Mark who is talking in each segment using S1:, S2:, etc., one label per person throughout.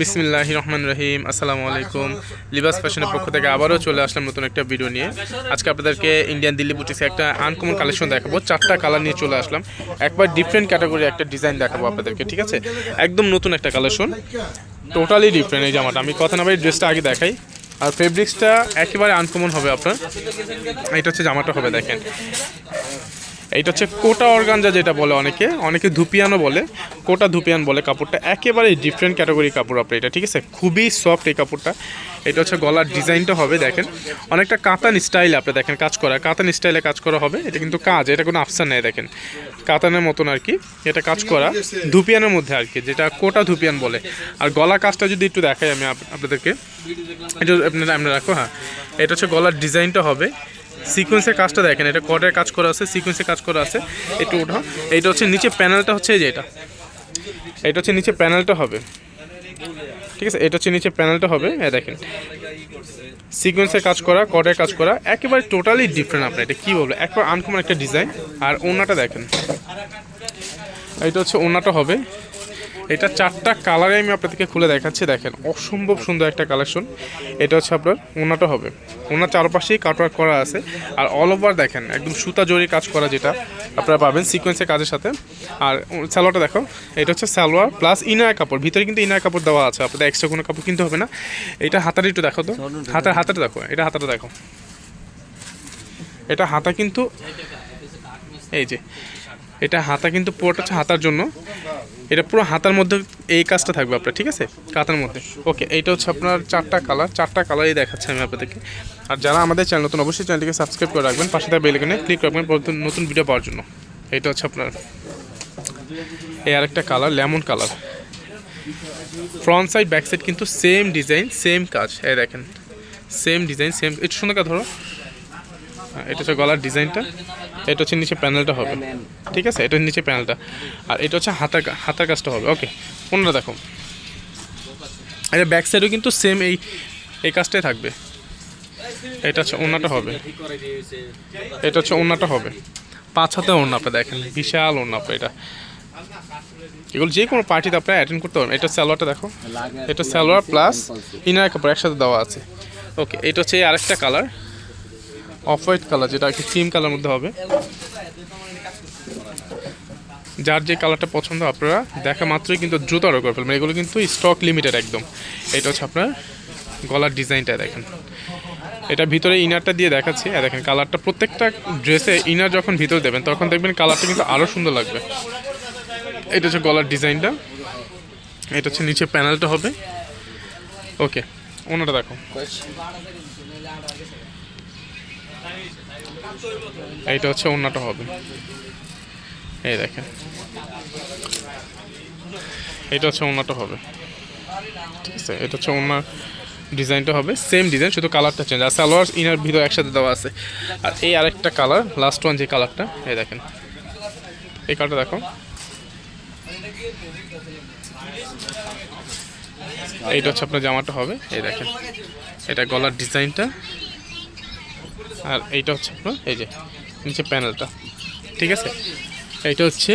S1: বিসমিল্লাহ রহমান রহিম, আসসালামু আলাইকুম। লিবাস ফ্যাশনের পক্ষ থেকে আবারও চলে আসলাম নতুন একটা ভিডিও নিয়ে। আজকে আপনাদেরকে ইন্ডিয়ান দিল্লি বুটিক্সে একটা আনকমন কালেকশন দেখাবো, চারটা কালার নিয়ে চলে আসলাম। একবার ডিফারেন্ট ক্যাটাগরি একটা ডিজাইন দেখাবো আপনাদেরকে, ঠিক আছে? একদম নতুন একটা কালেকশন টোটালি ডিফারেন্ট এই জামাটা। আমি কথা না ভাই ড্রেসটা আগে দেখাই। আর ফেব্রিক্সটা একেবারে আনকমন হবে আপনার। এটা হচ্ছে জামাটা হবে, দেখেন। এইটা হচ্ছে কোটা অর্গানজা যেটা বলে অনেকে অনেকে ধুপিয়ানও বলে। কোটা ধুপিয়ান বলে কাপড়টা। একেবারে ডিফারেন্ট ক্যাটাগরি কাপড় আপনার এটা, ঠিক আছে? খুবই সফট এই কাপড়টা। এটা হচ্ছে গলার ডিজাইনটা হবে, দেখেন। অনেকটা কাতান স্টাইলে আপনি দেখেন কাজ করা। কাতান স্টাইলে কাজ করা হবে। এটা কিন্তু কাজ, এটা কোনো আফসার নেই, দেখেন। কাতানের মতন আর কি, এটা কাজ করা। ধুপিয়ানের মধ্যে আর কি, যেটা কোটা ধুপিয়ান বলে। আর গলা কাজটা যদি একটু দেখাই আমি আপ- আপনাদেরকে। এটা আপনারা আমরা রাখো হ্যাঁ। এটা হচ্ছে গলার ডিজাইনটা হবে। সিকোয়েন্সের কাজটা দেখেন, এটা কটের কাজ করা আছে সিকোয়েন্সের কাজ করা আছে। একটু ওঠা এইটা হচ্ছে নিচে প্যানেলটা হচ্ছে এই যে এটা। এটা হচ্ছে নিচে প্যানেলটা হবে। ঠিক আছে? এটা হচ্ছে নিচে প্যানেলটা হবে। হ্যাঁ দেখেন। সিকোয়েন্সের কাজ করা কটের কাজ করা, একেবারে টোটালি ডিফারেন্ট আপনার এটা। কী বলব? একবার আনকমন একটা ডিজাইন আর ওনাটা দেখেন। এটা হচ্ছে ওনাটা হবে। এটা চারটা কালারে আমি আপনাদেরকে খুলে দেখাচ্ছি, দেখেন। অসম্ভব সুন্দর একটা কালেকশন এটা হচ্ছে আপনার ওনাটা হবে। ওনার চারপাশেই কাটওয়ার্ক করা আছে। আর অল ওভার দেখেন, একদম সুতা জরি কাজ করা যেটা আপনারা পাবেন সিকোয়েন্সের কাজের সাথে। আর সালোয়ারটা দেখো, এটা হচ্ছে সালোয়ার প্লাস ইনার কাপড়। ভিতরে কিন্তু ইনার কাপড় দেওয়া আছে, আপনাদের এক্সট্রা কোনো কাপড় কিনতে হবে না। এটা হাতাটা একটু দেখো তো। হাতার, হাতাটা দেখো, এটা হাতাটা দেখো। এটা হাতা কিন্তু, এই যে, এটা হাতা কিন্তু পুরোটা হচ্ছে হাতার জন্য। এটা পুরো হাতার মধ্যে এই কাজটা থাকবে আপনার, ঠিক আছে? কাতার মধ্যে। ওকে, এইটা হচ্ছে আপনার চারটা কালার, চারটা কালারই দেখাচ্ছে আমি আপনাদেরকে। আর যারা আমাদের চ্যানেল নতুন, অবশ্যই চ্যানেলটিকে সাবস্ক্রাইব করে রাখবেন, পাশে থাকা বেলেকনে ক্লিক রাখবেন নতুন ভিডিও পাওয়ার জন্য। এইটা হচ্ছে আপনার, এই আরেকটা colour, lemon colour. Front side, back side কিন্তু সেম ডিজাইন, সেম কাজ। এই দেখেন, সেম ডিজাইন, সেম, একটু সুন্দর ধরো। এটা হচ্ছে গলার ডিজাইনটা। এটা হচ্ছে নিচে প্যানেলটা হবে। ঠিক আছে? এটা নিচে প্যানেলটা। আর এটা হচ্ছে হাতার হাতার কাজটা হবে। ওকে কোনটা দেখো। এটা ব্যাক সাইডেও কিন্তু সেম এই এই কাজটাই থাকবে। এটা হচ্ছে ওনাটা হবে। এটা হচ্ছে ওনাটা হবে। পাঁচ হাতে ওড়না আপনি দেখেন। বিশাল ওড়না আপনি এটা। এগুলো যে কোনো পার্টিতে আপনারা অ্যাটেন্ড করতে পারবেন। এটা সালোয়ারটা দেখো। এটা সালোয়ার প্লাস ইনার কাপড় একসাথে দেওয়া আছে। ওকে, এটা হচ্ছে আরেকটা কালার অফ হোয়াইট কালার, যেটা একটু ক্রিম কালার মধ্যে হবে। যার যে কালারটা পছন্দ আপনারা, দেখা মাত্রই কিন্তু দ্রুত অর্ডার করে ফেলবেন। এগুলো কিন্তু স্টক লিমিটেড একদম। এটা হচ্ছে আপনার গলার ডিজাইনটা দেখেন। এটা ভিতরে ইনারটা দিয়ে দেখাচ্ছি। আর দেখেন, কালারটা প্রত্যেকটা ড্রেসে ইনার যখন ভিতরে দেবেন, তখন দেখবেন কালারটা কিন্তু আরও সুন্দর লাগবে। এটা হচ্ছে গলার ডিজাইনটা। এটা হচ্ছে নিচে প্যানেলটা হবে। ওকে, ওনাটা দেখো। এইটা হচ্ছে অন্যটা হবে। এই দেখেন। এটা হচ্ছে অন্যটা হবে। ঠিক আছে, এটা হচ্ছে অন্য ডিজাইনটা হবে। সেম ডিজাইন শুধু কালারটা চেঞ্জ আর সালোয়ার ইনার ভিতর একসাথে দেওয়া আছে। আর এই আরেকটা কালার লাস্ট ওয়ান যে কালারটা এই দেখেন। এই কালারটা দেখো। এইটা হচ্ছে আপনার জামাটা হবে। এই দেখেন। এটা গলার ডিজাইনটা আর এইটা হচ্ছে আপনার এই যে নিচে প্যানেলটা ঠিক আছে? এইটা হচ্ছে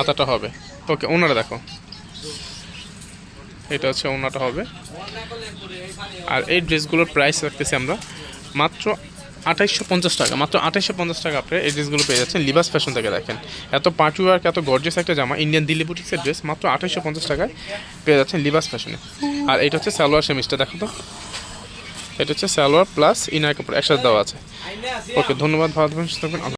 S1: আতাটা হবে। ওকে ওনারা দেখো। এটা হচ্ছে ওনাটা হবে। আর এই ড্রেসগুলোর প্রাইস রাখতেছি আমরা মাত্র আঠাইশশো পঞ্চাশ টাকা। মাত্র আঠাইশশো পঞ্চাশ টাকা আপনি এই ড্রেসগুলো পেয়ে যাচ্ছেন লিবাস ফ্যাশন থেকে দেখেন। এত পার্টি ওয়ার্ক এত গর্জেস একটা জামা ইন্ডিয়ান দিল্লি বুটিক্সের ড্রেস মাত্র আঠাইশশো পঞ্চাশ টাকায় পেয়ে যাচ্ছেন লিবাস ফ্যাশনে আর এটা হচ্ছে সালোয়ার সেমিসটা দেখো তো। এটা হচ্ছে সালোয়ার প্লাস ইনার কাপড় একসাথে দেওয়া আছে। ওকে ধন্যবাদ থাকবেন থাকবেন।